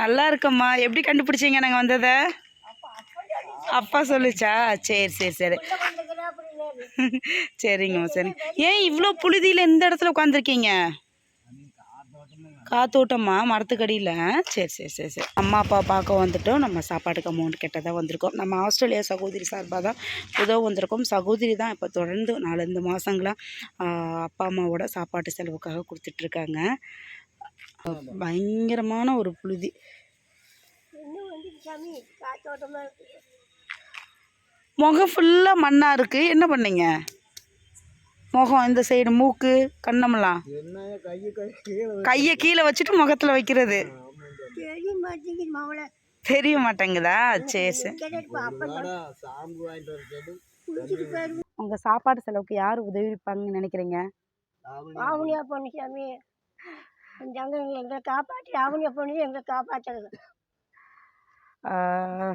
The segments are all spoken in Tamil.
நல்லா இருக்கம்மா. எப்படி கண்டுபிடிச்சீங்க நாங்கள் வந்ததை? அப்பா சொல்லுச்சா? சரி சரி சரி. சரிங்கம்மா சரி ஏன் இவ்வளோ புழுதியில் இந்த இடத்துல உட்காந்துருக்கீங்க காத்தோட்டமா? மரத்துக்கடியில்? சரி சரி சரி சரி. அம்மா அப்பா பார்க்க வந்துட்டோம். நம்ம சாப்பாட்டுக்கு அமௌண்ட் கெட்டதாக வந்திருக்கோம். நம்ம ஆஸ்திரேலியா சகோதரி சார்பாக தான் உதவ வந்திருக்கோம். சகோதரி தான் இப்போ தொடர்ந்து நாலஞ்சு மாதங்களாக அப்பா அம்மாவோட சாப்பாட்டு செலவுக்காக கொடுத்துட்ருக்காங்க பயங்கரமான ஒரு புழுதி. முகம் ஃபுல்லாக மண்ணாக இருக்குது என்ன பண்ணீங்க? முகம் இந்த சைடு மூக்கு கண்ணமெல்லாம் கையை கீழே கையை கீழே வச்சுட்டு முகத்தில் வைக்கிறது. தெரிய மாட்டேங்குது மவளை தெரிய மாட்டேங்குதா? சரி சரி. உங்கள் சாப்பாடு செலவுக்கு யார் உதவிப்பாங்கன்னு நினைக்கிறீங்க? அங்கே எங்களை காப்பாற்றி ஆவணியா பொண்ணு எங்களை காப்பாற்றுறது.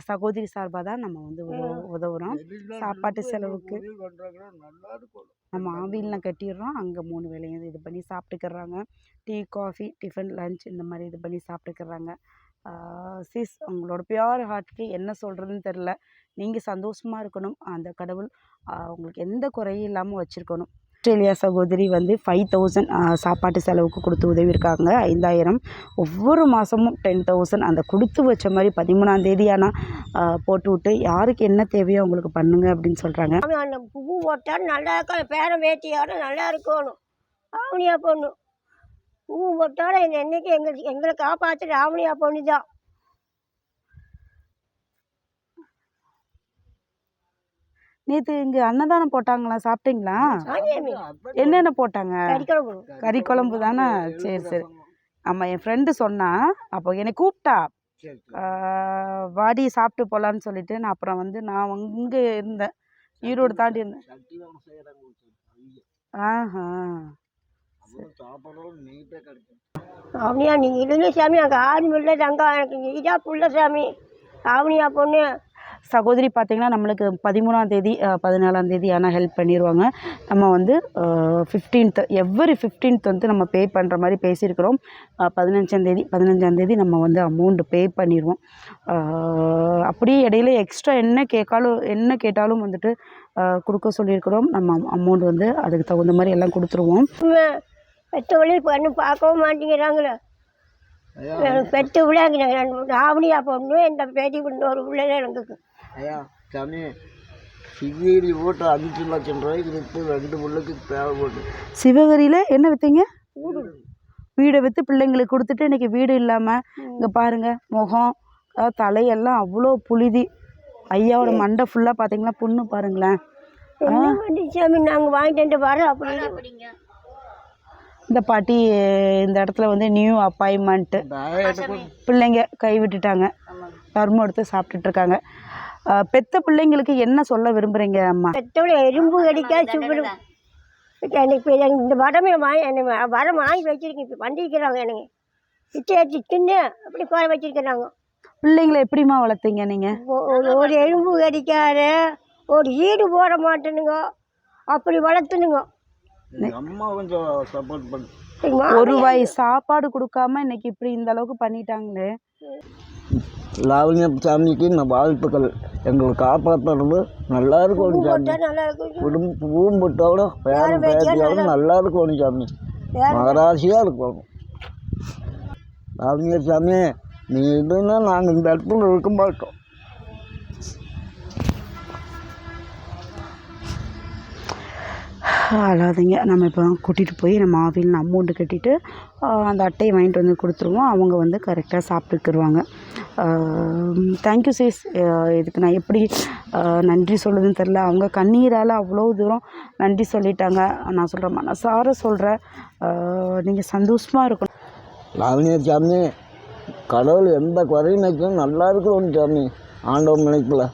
சகோதரி சார்பாக தான் நம்ம வந்து உதவு உதவுறோம். சாப்பாட்டு செலவுக்கு. நம்ம ஆவியில் கட்டிடுறோம். அங்கே மூணு வேலையும் இது பண்ணி சாப்பிட்டுக்கிறாங்க. டீ காஃபி டிஃபன் லஞ்ச் இந்த மாதிரி இது பண்ணி சாப்பிட்டுக்கிறாங்க. சிஸ் உங்களோட பியோர் ஹார்ட்க்கு என்ன சொல்கிறதுன்னு தெரில நீங்கள் சந்தோஷமாக இருக்கணும். அந்த கடவுள் உங்களுக்கு எந்த குறையும் இல்லாமல் வச்சுருக்கணும். ஆஸ்திரேலியா சகோதரி வந்து ஃபைவ் தௌசண்ட் சாப்பாட்டு செலவுக்கு கொடுத்து உதவியிருக்காங்க. ஐந்தாயிரம் ஒவ்வொரு மாதமும் டென் தௌசண்ட் அந்த கொடுத்து வச்ச மாதிரி பதிமூணாம் தேதி ஆனால் போட்டு விட்டு யாருக்கு என்ன தேவையோ அவங்களுக்கு பண்ணுங்க அப்படின்னு சொல்கிறாங்க அந்த பூ போட்டால் நல்லா இருக்கும். பேரம் வேட்டியோட நல்லா இருக்கணும். ஆவணியா பொண்ணு. பூ போட்டால எங்கள் என்னைக்கு எங்களுக்கு எங்களை காப்பாற்றுற ஆவணியா பொண்ணு தான் நேற்று இங்கே அன்னதானம் போட்டாங்களா? சாப்பிட்டீங்களா? என்னென்ன போட்டாங்க? கறி குழம்பு தானே? சரி சரி. ஆமாம் என் ஃப்ரெண்டு சொன்னா அப்போ என்னை கூப்பிட்டா. வாடி சாப்பிட்டு போகலான்னு சொல்லிட்டு நான் அப்புறம் வந்து நான் இங்கே இருந்தேன். ஈரோடு தாண்டி இருந்தேன். ஆஹா. ஆவணியா நீங்கள் இல்லைங்க சாமி. அங்கே ஆறு இல்லை தங்க எனக்கு நீதான் புள்ள சாமி. ஆவணியா பொண்ணு. சகோதரி பார்த்திங்கன்னா நம்மளுக்கு பதிமூணாம் தேதி பதினாலாம் தேதி ஆனால் ஹெல்ப் பண்ணிடுவாங்க நம்ம வந்து ஃபிஃப்டீன்த் எவ்வரி ஃபிஃப்டீன்த் வந்து நம்ம பே பண்ணுற மாதிரி பேசியிருக்கிறோம். அஹ், பதினஞ்சாம் தேதி பதினஞ்சாம் தேதி நம்ம வந்து அமௌண்ட் பே பண்ணிடுவோம் அப்படியே இடையில எக்ஸ்ட்ரா என்ன கேட்காலும் என்ன கேட்டாலும் வந்துட்டு கொடுக்க சொல்லியிருக்கிறோம். நம்ம அமௌண்ட் வந்து அதுக்கு தகுந்த மாதிரி எல்லாம் கொடுத்துருவோம். பெத்த பண்ணி பார்க்கவும் மாட்டேங்கிறாங்களே. ஐயா எனக்கு பெத்த விளையாங்க ஆவணியா பொண்ணு இந்த பேட்டி பொண்ணு ஒரு பிள்ளை எனக்கு ஐயா சாமி சிகிரி போட்டு அஞ்சு லட்சம் ரூபாய்க்கு விற்று ரெண்டு பிள்ளைக்கு தேவைப்படும் சிவகிரியில் என்ன விற்றீங்க வீடை. விற்று பிள்ளைங்களுக்கு கொடுத்துட்டு இன்றைக்கி வீடு இல்லாமல் இங்கே பாருங்கள் முகம் தலையெல்லாம் அவ்வளோ புழுதி. ஐயாவோட மண்டை ஃபுல்லாக பார்த்தீங்கன்னா புண்ணு பாருங்களேன். சாமி? நாங்கள் வாங்கிட்டு வரோம் அப்படிங்க. இந்த பாட்டி இந்த இடத்துல வந்து நியூ அப்பாயின்மெண்ட்டு பிள்ளைங்க கை விட்டுட்டாங்க தர்மம் எடுத்து சாப்பிட்டுட்டு இருக்காங்க பெத்த பிள்ளைங்களுக்கு என்ன சொல்ல விரும்புகிறீங்க அம்மா? பெத்தோட எறும்பு கடிக்கா சுப்பிடும் எனக்கு இந்த வடமே வாங்கி எனக்கு வரம் வாங்கி வச்சிருக்கேன். இப்போ வண்டிக்கிறாங்க எனக்கு. பிச்சை தின்னு அப்படி குறை வச்சிருக்கிறாங்க. பிள்ளைங்களை எப்படிம்மா வளர்த்தீங்க நீங்கள் ஒரு ஒரு எறும்பு கடிக்காது ஒரு ஈடு போட மாட்டேனுங்க. அப்படி வளர்த்துனுங்க. அம்மா கொஞ்சம் சப்போர்ட் பண்ணு. ஒரு வாய் சாப்பாடு கொடுக்காம இன்னைக்கு இப்படி இந்த அளவுக்கு பண்ணிட்டாங்களே. லாவண்ய சாமிக்கு நான் வாழ்த்துக்கள். எங்களை காப்பாற்றுறது நல்லா இருக்கும் சாமி. இருக்கும் குடும்ப பூவும் போட்டோட பேரன் பேத்தியோட நல்லா இருக்கணும் சாமி. மகராசியாக இருக்கணும் லாவண்ய சாமி நீ இதுன்னா நாங்கள் இந்த இடத்துல இருக்க மாட்டோம் அழாதீங்க. நம்ம இப்போ கூட்டிகிட்டு போய் நம்ம ஆவியில் அமௌண்ட்டு கட்டிட்டு அந்த அட்டையை வாங்கிட்டு வந்து கொடுத்துருவோம். அவங்க வந்து கரெக்டாக சாப்பிட்டுக்கிடுவாங்க தேங்க்யூ சிஸ் இதுக்கு நான் எப்படி நன்றி சொல்லுதுன்னு தெரில அவங்க கண்ணீரால் அவ்வளோ தூரம் நன்றி சொல்லிட்டாங்க. நான் சொல்கிறேன் மனசார சொல்கிறேன் நீங்கள் சந்தோஷமாக இருக்கணும். லாவண்ய சாமி கடவுள் எந்த குறையும் நினைக்கும் நல்லா இருக்கணும் சாமி ஆண்டவன் நினைக்கல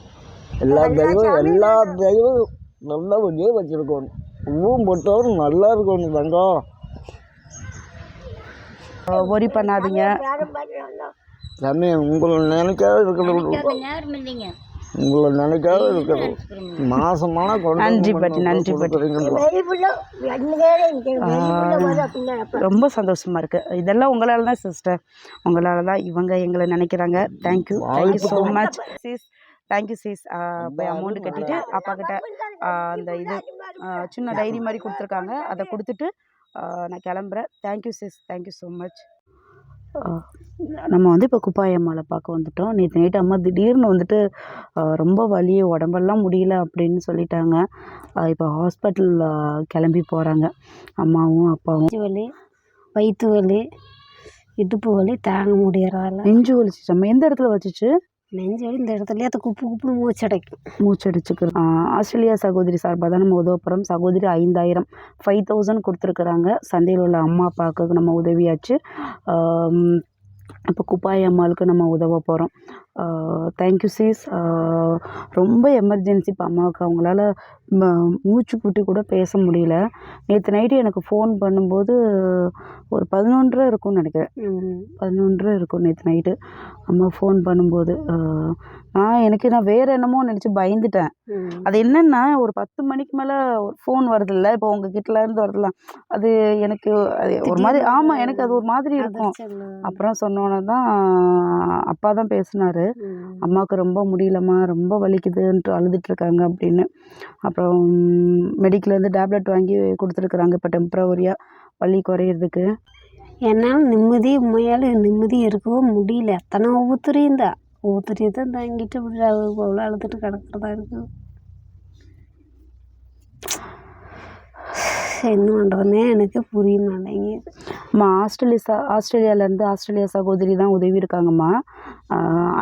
எல்லா தெய்வம் எல்லா தெய்வம் நல்ல வழியே வச்சுருக்கணும். பூவும் போட்டவரும் நல்லா இருக்கணும் தங்கம். ஒரி பண்ணாதீங்க. சாமி உங்களை நினைக்காத இல்லைங்க உங்களை நினைக்காத இருக்கிறது மாசமான கொண்டு நன்றி பாட்டி, நன்றி பாட்டி. ரொம்ப சந்தோஷமா இருக்கு. இதெல்லாம் உங்களால தான் சிஸ்டர் உங்களால தான் இவங்க எங்களை நினைக்கிறாங்க. Thank you thank you so much sis thank you sis போய் அமௌண்ட் கட்டிட்டு அப்பா கிட்ட அந்த இது சின்ன டைரி மாதிரி கொடுத்துருக்காங்க. அதை கொடுத்துட்டு நான் கிளம்புறேன். Thank you sis thank you so much நம்ம வந்து இப்போ குப்பாயம்மாவை பார்க்க வந்துட்டோம். நேற்று நைட்டு அம்மா திடீர்னு வந்துட்டு ரொம்ப வலி உடம்பெல்லாம் முடியல அப்படின்னு சொல்லிட்டாங்க. இப்போ ஹாஸ்பிட்டல் கிளம்பி போகிறாங்க அம்மாவும் அப்பாவும். வலி வயிற்று வலி இடுப்பு வலி தாங்க முடியறதில்ல நெஞ்சு வலிச்சு நம்ம எந்த இடத்துல வச்சுச்சு நெஞ்சு இந்த இடத்துலயே அது குப்பு குப்புன்னு மூச்சடைக்கும். மூச்சடிச்சுக்கிறோம் ஆஸ்திரேலியா சகோதரி சார்பாக தான் நம்ம உதவ போகிறோம் சகோதரி ஐந்தாயிரம் ஃபைவ் தௌசண்ட் கொடுத்துருக்குறாங்க. சந்தையில் உள்ள அம்மா அப்பாவுக்கு நம்ம உதவியாச்சு. இப்போ குப்பாய் அம்மாளுக்கு நம்ம உதவ போகிறோம் தேங்க்யூ சீஸ் ரொம்ப எமர்ஜென்சி இப்போ அம்மாவுக்கு. அவங்களால மூச்சு புட்டி கூட பேச முடியல. நேற்று நைட்டு எனக்கு ஃபோன் பண்ணும்போது ஒரு பதினொன்றரை இருக்கும்னு நினைக்கிறேன். பதினொன்றரை இருக்கும் நேற்று நைட்டு அம்மா ஃபோன் பண்ணும்போது நான் எனக்கு நான் வேறு என்னமோ நினச்சி பயந்துட்டேன். அது என்னன்னா ஒரு பத்து மணிக்கு மேலே ஒரு ஃபோன் வருதுல்ல இப்போ உங்கள் இருந்து வருதுல்ல அது எனக்கு அது ஒரு மாதிரி ஆமாம் எனக்கு அது ஒரு மாதிரி இருக்கும். அப்புறம் சொன்னோன்னே தான் அப்பா தான் பேசினாரு. அம்மாவுக்கு ரொம்ப முடியலம்மா ரொம்ப வலிக்குதுன்ட்டு அழுதுட்டு இருக்காங்க அப்படின்னு. அப்புறம் மெடிக்கல்லேருந்து டேப்லெட் வாங்கி கொடுத்துருக்குறாங்க இப்போ டெம்பரவரியாக வலி குறையிறதுக்கு. என்னால் நிம்மதி உண்மையால் நிம்மதி இருக்கவும் முடியல. எத்தனை ஊத்துறியும் தான். ஊத்துறி தான் தாங்கிட்டு இப்படி அவ்வளோ அழுதுட்டு கிடக்கிறதா இருக்கு. என்ன பண்ணுறதுனே எனக்கு புரிய மாட்டேங்குது. அம்மா ஆஸ்திரேலியா ஆஸ்திரேலியாவிலேருந்து ஆஸ்திரேலியா சகோதரி தான் உதவி இருக்காங்கம்மா.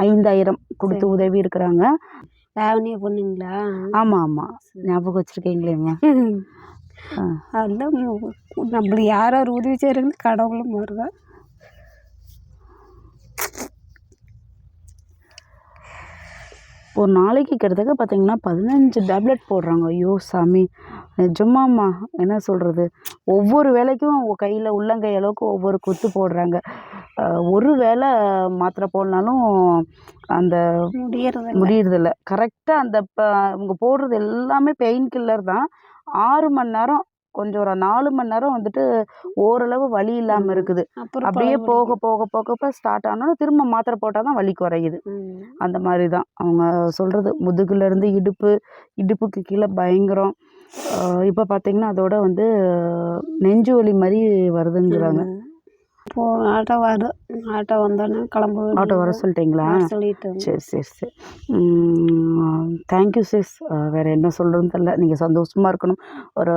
ஐந்தாயிரம் கொடுத்து உதவி இருக்கிறாங்க. லாவணியா பொண்ணுங்களா? ஆமாம் ஆமாம் ஞாபகம் வச்சுருக்கீங்களேம்மா. அதெல்லாம் நம்மளுக்கு யார் யார் உதவி செய்கிறாங்கன்னு கடவுளும் வருதான் ஒரு நாளைக்கு கிட்டத்தட்ட பார்த்தீங்கன்னா பதினஞ்சு டேப்லெட் போடுறாங்க. ஐயோ சாமி. நிஜமாம்மா என்ன சொல்கிறது ஒவ்வொரு வேலைக்கும் கையில் உள்ளங்கை அளவுக்கு ஒவ்வொரு குத்து போடுறாங்க. ஒரு வேளை மாத்திரை போடனாலும் அந்த முடியறது முடியறதில்ல. கரெக்டாக அந்த இப்போ அவங்க போடுறது எல்லாமே பெயின் கில்லர் தான். ஆறு மணி நேரம் கொஞ்சம் ஒரு நாலு மணி நேரம் வந்துட்டு ஓரளவு வலி இல்லாமல் இருக்குது. அப்படியே பழமொழி. போக போக போக ஸ்டார்ட் ஆனாலும் திரும்ப மாத்திரை போட்டால் தான் வலி குறையுது. அந்த மாதிரி தான். அவங்க சொல்கிறது முதுகுலேருந்து இடுப்பு இடுப்புக்கு கீழே பயங்கரம். இப்போ பார்த்தீங்கன்னா அதோட வந்து நெஞ்சு வலி மாதிரி வருதுங்கிறாங்க. இப்போ ஆட்டோ வரும் ஆட்டோ வந்தோடனே கிளம்ப ஆட்டோ வர சொல்லிட்டீங்களா? சொல்லிட்டு சரி சரி சரி. தேங்க்யூ சிஸ் வேறு என்ன சொல்கிறதுன்னு தெரில நீங்கள் சந்தோஷமாக இருக்கணும். ஒரு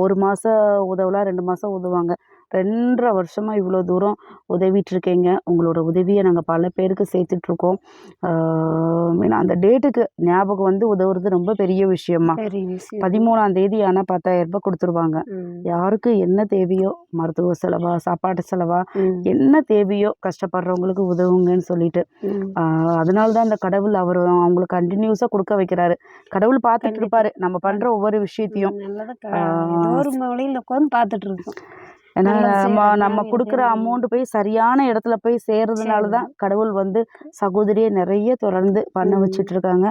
ஒரு மாதம் உதவலாம் ரெண்டு மாதம் உதவுவாங்க. ரெண்டரை வருஷமாக இவ்வளோ தூரம் உதவிட்டு இருக்கீங்க உங்களோட உதவியை நாங்கள் பல பேருக்கு சேர்த்துட்ருக்கோம். அந்த டேட்டுக்கு ஞாபகம் வந்து உதவுறது ரொம்ப பெரிய விஷயமா. பதிமூணாம் தேதி ஆனால் பத்தாயிரம் ரூபாய் கொடுத்துருவாங்க. யாருக்கு என்ன தேவையோ மருத்துவ செலவா சாப்பாட்டு செலவா. என்ன தேவையோ கஷ்டப்படுறவங்களுக்கு உதவுங்கன்னு சொல்லிட்டு. அதனால தான் அந்த கடவுள் அவர் அவங்களுக்கு கண்டினியூஸாக கொடுக்க வைக்கிறாரு. கடவுள் பார்த்துட்டு இருப்பாரு. நம்ம பண்ணுற ஒவ்வொரு விஷயத்தையும். பார்த்துட்டு இருக்கோம். ஏன்னா நம்ம நம்ம கொடுக்குற அமௌண்ட் போய் சரியான இடத்துல போய் சேர்றதுனால தான் கடவுள் வந்து சகோதரியை நிறைய தொடர்ந்து பண்ண. வச்சுட்டு இருக்காங்க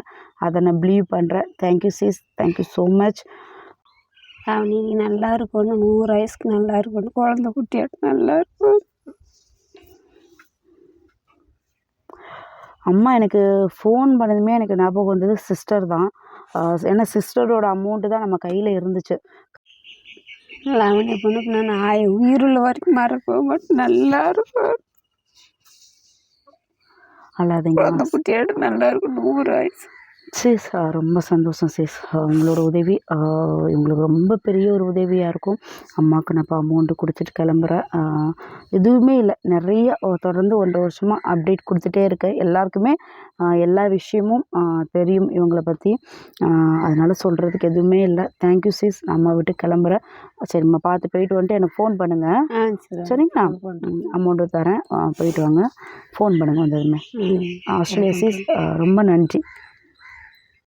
அதை நான் பிலீவ் பண்ணுறேன் thank you sis thank you so much Avani நீ நல்லா இருக்கணும். நூறு வயசுக்கு நல்லா இருக்கணும். குழந்தை குட்டியாட்டு நல்லா இருக்கும் அம்மா எனக்கு ஃபோன் பண்ணதுமே எனக்கு ஞாபகம் வந்தது சிஸ்டர் தான். ஏன்னா சிஸ்டரோட அமௌண்ட்டு தான் நம்ம கையில் இருந்துச்சு. லாவணிய பொண்ணுக்கு நான் ஆய உயிருள்ள வரைக்கும் மறக்க மாட்டேன். நல்லா இருக்கும் அல்லாதீங்க குழந்தை குட்டியாட்டு நல்லா இருக்கும் நூறு வயசு. சிஸ் ரொம்ப சந்தோஷம் சிஸ் உங்களோட உதவி இவங்களுக்கு ரொம்ப பெரிய ஒரு உதவியாக இருக்கும். அம்மாவுக்கு நான் இப்போ அமௌண்ட்டு கொடுத்துட்டு கிளம்புறேன் எதுவுமே இல்லை. நிறைய தொடர்ந்து ஒன்றரை வருஷமாக அப்டேட் கொடுத்துட்டே இருக்கேன். எல்லாருக்குமே எல்லா விஷயமும் தெரியும் இவங்கள பற்றி அதனால் சொல்கிறதுக்கு எதுவுமே இல்லை. தேங்க்யூ சிஸ் நான் அம்மா விட்டு கிளம்புறேன் சரிம்மா பார்த்து போயிட்டு வந்துட்டு எனக்கு ஃபோன் பண்ணுங்கள் சரிங்களா? அமௌண்ட்டு தரேன். போயிட்டு வாங்க. ஃபோன் பண்ணுங்கள் வந்ததுமே. ஆஸ்திரேலியா சிஸ் ரொம்ப நன்றி.